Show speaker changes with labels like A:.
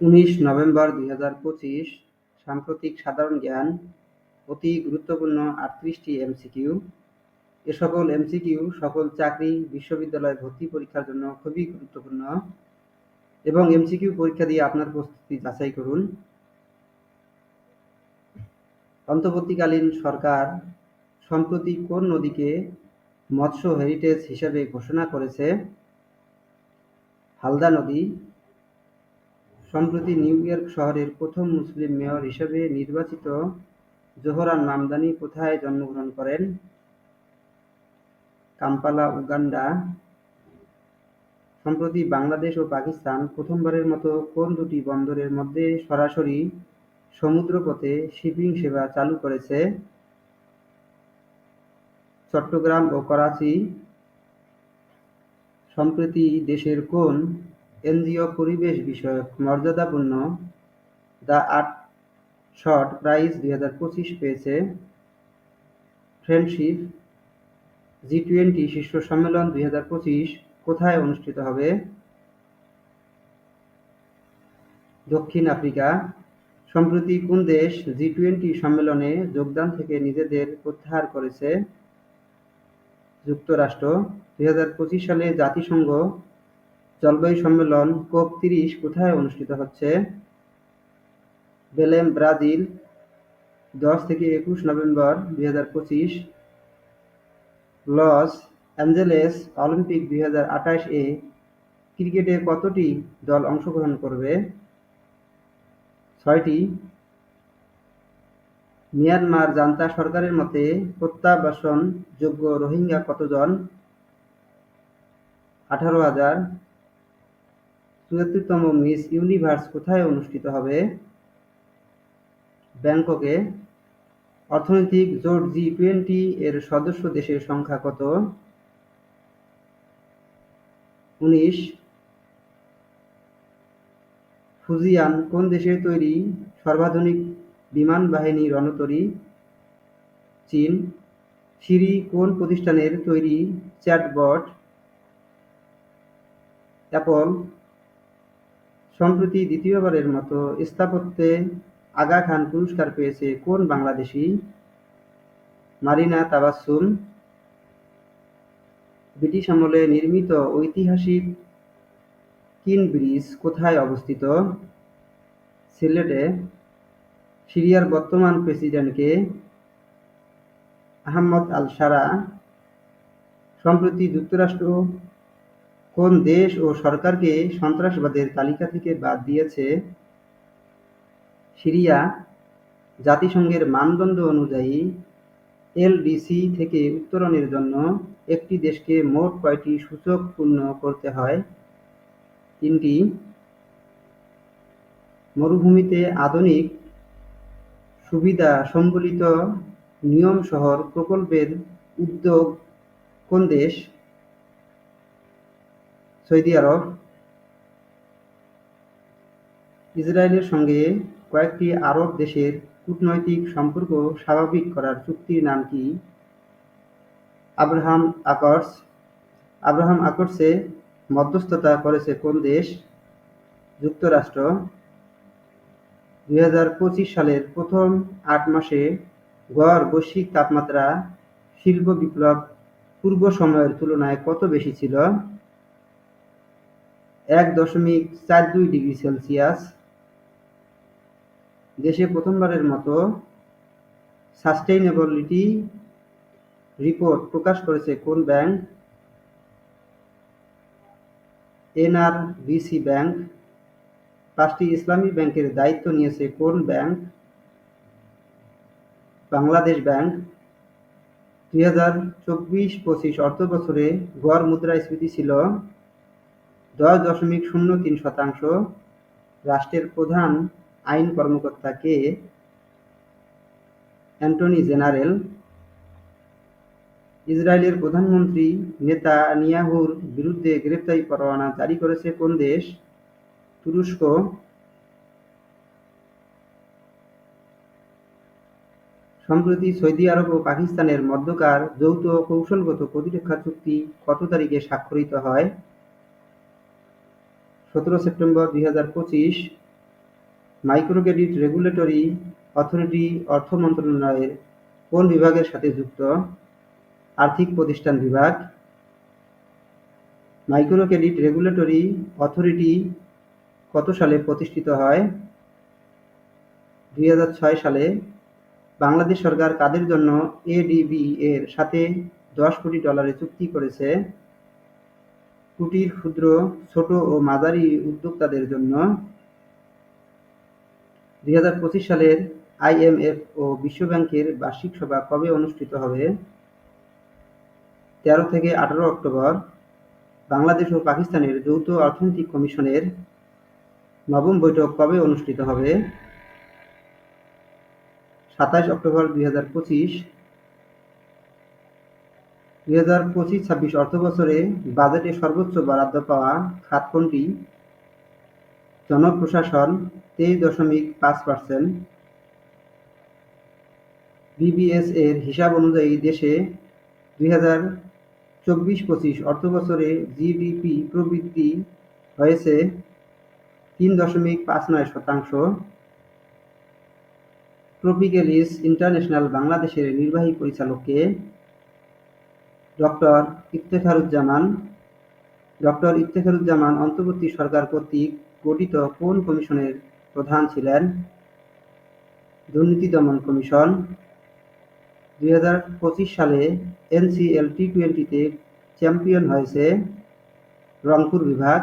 A: উনিশ নভেম্বর দুই হাজার পঁচিশ, সাম্প্রতিক সাধারণ জ্ঞান, অতি গুরুত্বপূর্ণ আটত্রিশটি এমসিকিউ। এ সকল এমসিকিউ সকল চাকরি, বিশ্ববিদ্যালয় ভর্তি পরীক্ষার জন্য খুবই গুরুত্বপূর্ণ এবং এমসিকিউ পরীক্ষা দিয়ে আপনার প্রস্তুতি যাচাই করুন। অন্তর্বর্তীকালীন সরকার সম্প্রতি কোন নদীকে মৎস্য হেরিটেজ হিসেবে ঘোষণা করেছে? হালদা নদী সম্প্রতি নিউ ইয়র্ক শহরের প্রথম মুসলিম মেয়র হিসেবে নির্বাচিত জোহরান মামদানি কোথায় জন্মগ্রহণ করেন? Kampala, Uganda. সম্প্রতি বাংলাদেশ ও পাকিস্তান প্রথমবারের মতো কোন দুটি বন্দরের মধ্যে সরাসরি সমুদ্রপথে শিপিং সেবা চালু করেছে? চট্টগ্রাম ও করাচি। সম্প্রতি দেশের কোন এনজিও পরিবেশ বিষয়ক মর্যাদাপূর্ণ দ্য আট শর্ট প্রাইজ দুই হাজার পঁচিশ পেয়েছে। ফ্রেন্ডশিপ জি টোয়েন্টি শীর্ষ সম্মেলন দুই হাজার পঁচিশ কোথায় অনুষ্ঠিত হবে? দক্ষিণ আফ্রিকা সম্প্রতি কোন দেশ জি টোয়েন্টি সম্মেলনে যোগদান থেকে নিজেদের প্রত্যাহার করেছে? যুক্তরাষ্ট্র দুই হাজার পঁচিশ সালে জাতিসংঘ জলবায়ু সম্মেলন কোপ তিরিশ কোথায় অনুষ্ঠিত হচ্ছে? বেলেম, ব্রাজিল, দশ থেকে একুশ নভেম্বর দুই হাজার পঁচিশ। লস অ্যাঞ্জেলেস অলিম্পিক দুই হাজার আঠাশ এ ক্রিকেটে কতটি দল অংশগ্রহণ করবে? ছয়টি। মিয়ানমার জান্তা সরকারের মতে প্রত্যাবাসন যোগ্য রোহিঙ্গা কতজন? আঠারো হাজার। চুয়াত্তরতম মিস ইউনিভার্স কোথায় অনুষ্ঠিত হবে? ব্যাংককে। অর্থনৈতিক জোট জি টোয়েন্টি এর সদস্য দেশের সংখ্যা কত? উনিশ। ফুজিয়ান কোন দেশের তৈরি সর্বাধুনিক বিমান বাহিনী রণতরী? চীন। সিরি কোন প্রতিষ্ঠানের তৈরি চ্যাটবট? অ্যাপল। সম্প্রতি দ্বিতীয়বারের মতো স্থাপত্যে আগা খান পুরস্কার পেয়েছে কোন বাংলাদেশি? মারিনা তাবাসসুম। ব্রিটিশ আমলে নির্মিত ঐতিহাসিক কিন ব্রিজ কোথায় অবস্থিত? সিলেটে। সিরিয়ার বর্তমান প্রেসিডেন্টকে আহমদ আল সারা সম্প্রতি যুক্তরাষ্ট্র কোন দেশ ও সরকারকে সন্ত্রাসবাদের তালিকা থেকে বাদ দিয়েছে? সিরিয়া, জাতিসংঘের মানদণ্ড অনুযায়ী এলডিসি থেকে উত্তরণের জন্য একটি দেশকে মোট কয়টি সূচক পূর্ণ করতে হয়? তিনটি, মরুভূমিতে আধুনিক সুবিধা সম্বলিত নিয়ম শহর প্রকল্পের উদ্যোগ কোন দেশ? Saudi Arab. ইসরায়েলের সঙ্গে কয়েকটি আরব দেশের কূটনৈতিক সম্পর্ক স্বাভাবিক করার চুক্তির নাম কি? আব্রাহাম আকর্স। আব্রাহাম আকর্সে মধ্যস্থতা করেছে কোন দেশ? যুক্তরাষ্ট্র। দুই হাজার পঁচিশ সালের প্রথম আট মাসে গড় বৈশ্বিক তাপমাত্রা শিল্প বিপ্লব পূর্ব সময়ের তুলনায় কত বেশি ছিল? এক দশমিক চার দুই ডিগ্রি সেলসিয়াস। দেশে প্রথমবারের মতো সাস্টেইনেবিলিটি রিপোর্ট প্রকাশ করেছে কোন ব্যাংক? NRBC bank. পাঁচটি ইসলামী ব্যাংকের দায়িত্ব নিয়েছে কোন ব্যাংক? বাংলাদেশ ব্যাংক। দুই হাজার চব্বিশ পঁচিশ অর্থ বছরে গড় মুদ্রাস্ফীতি ছিল দশ দশমিক শূন্য তিন শতাংশ রাষ্ট্রের প্রধান আইন কর্মকর্তা কে অ্যান্টনি জেনারেল। ইসরায়েলের প্রধানমন্ত্রী নেতা নিয়াহুর বিরুদ্ধে গ্রেপ্তারি পরোয়ানা জারি করেছে কোন দেশ? তুরস্ক। সম্প্রতি সৌদি আরব ও পাকিস্তানের মধ্যকার যৌথ কৌশলগত প্রতিরক্ষা চুক্তি কত তারিখে স্বাক্ষরিত হয়? সতেরো সেপ্টেম্বর দুই হাজার পঁচিশ মাইক্রো ক্রেডিট রেগুলেটরি অথরিটি অর্থ মন্ত্রণালয়ের কোন বিভাগের সাথে যুক্ত? আর্থিক প্রতিষ্ঠান বিভাগ। মাইক্রো ক্রেডিট রেগুলেটরি অথরিটি কত সালে প্রতিষ্ঠিত হয়? দুই হাজার ছয় সালে বাংলাদেশ সরকার কাদের জন্য এডিবি এর সাথে দশ কোটি ডলারের চুক্তি করেছে? কুটির, ক্ষুদ্র, ছোট ও মাঝারি উদ্যোক্তাদের জন্য দু হাজার পঁচিশ সালের আইএমএফ ও বিশ্বব্যাংকের বার্ষিক সভা কবে অনুষ্ঠিত হবে? তেরো থেকে আঠারো অক্টোবর, বাংলাদেশ ও পাকিস্তানের যৌথ অর্থনৈতিক কমিশনের নবম বৈঠক কবে অনুষ্ঠিত হবে? সাতাশ অক্টোবর দুই হাজার পঁচিশ দুই হাজার পঁচিশ ছাব্বিশ অর্থ বছরে বাজেটে সর্বোচ্চ বরাদ্দ পাওয়া খাত কোনটি জনপ্রশাসন তেইশ দশমিক পাঁচ পার্সেন্ট বিবিএস এর হিসাব অনুযায়ী দেশে দুই হাজার চব্বিশ পঁচিশ অর্থ বছরে জিডিপি প্রবৃদ্ধি হয়েছে তিন দশমিক পাঁচ নয় শতাংশ। ট্রপিক্যালিস ইন্টারন্যাশনাল বাংলাদেশের নির্বাহী পরিচালককে ডক্টর ইফতেখারুজ্জামান ডক্টর ইফতেখারুজ্জামান অন্তর্বর্তী সরকার কর্তৃক গঠিত কোন কমিশনের প্রধান ছিলেন? দুর্নীতি দমন কমিশন, দুই হাজার পঁচিশ সালে এনসিএল টি টোয়েন্টিতে চ্যাম্পিয়ন হয়েছে রংপুর বিভাগ